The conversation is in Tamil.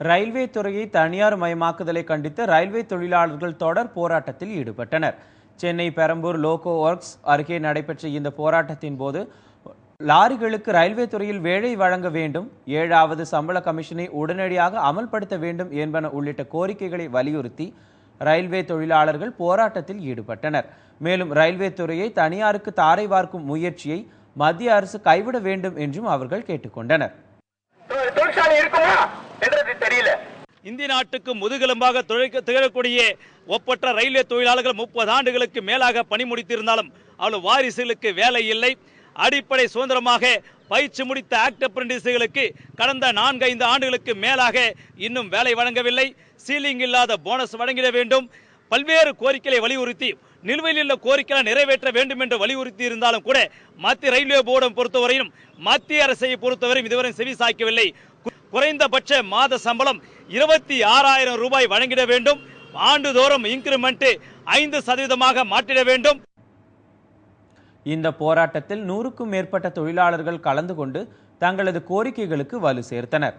ரயில்வே துறையை தனியார் மயமாக்குதலை கண்டித்து ரயில்வே தொழிலாளர்கள் தொடர் போராட்டத்தில் ஈடுபட்டனர். சென்னை பெரம்பூர் லோகோ ஒர்க்ஸ் அருகே நடைபெற்ற இந்த போராட்டத்தின் போது லாரிகளுக்கு ரயில்வே துறையில் வேலை வழங்க வேண்டும் ஏழாவது சம்பள கமிஷனை உடனடியாக அமல்படுத்த வேண்டும் என்பன உள்ளிட்ட கோரிக்கைகளை வலியுறுத்தி ரயில்வே தொழிலாளர்கள் போராட்டத்தில் ஈடுபட்டனர். மேலும் ரயில்வே துறையை தனியாருக்கு தாரை வார்க்கும் முயற்சியை மத்திய அரசு கைவிட வேண்டும் என்றும் அவர்கள் கேட்டுக்கொண்டனர். தொழிற்சாலை இருக்குமா? என்றது தெரியல. இந்திய நாட்டுக்கு முதுகெலும்பாக திகழக்கூடிய ஒப்பற்ற ரயில்வே தொழிலாளர்கள் முப்பது ஆண்டுகளுக்கு மேலாக பணி முடித்திருந்தாலும் அவள் வாரிசுகளுக்கு வேலை இல்லை. அடிப்படை சுதந்திரமாக பயிற்சி முடித்த ஆக்ட் அப்ரண்டிஸுகளுக்கு கடந்த நான்கு ஐந்து ஆண்டுகளுக்கு மேலாக இன்னும் வேலை வழங்கவில்லை. சீலிங் இல்லாத போனஸ் வழங்கிட வேண்டும். பல்வேறு கோரிக்கைகளை வலியுறுத்தி நிலுவையில் உள்ள கோரிக்கைகளை நிறைவேற்ற வேண்டும் என்று வலியுறுத்தி இருந்தாலும் கூட மத்திய ரயில்வே போர்டை பொறுத்தவரையும் மத்திய அரசை பொறுத்தவரையும் இதுவரை செவி சாய்க்கவில்லை. குறைந்தபட்ச மாத சம்பளம் இருபத்தி ஆறாயிரம் ரூபாய் வழங்கிட வேண்டும். ஆண்டுதோறும் இன்கிரிமெண்ட் ஐந்து சதவீதமாக மாற்றிட வேண்டும். இந்த போராட்டத்தில் நூறுக்கும் மேற்பட்ட தொழிலாளர்கள் கலந்து கொண்டு தங்களது கோரிக்கைகளுக்கு வலு சேர்த்தனர்.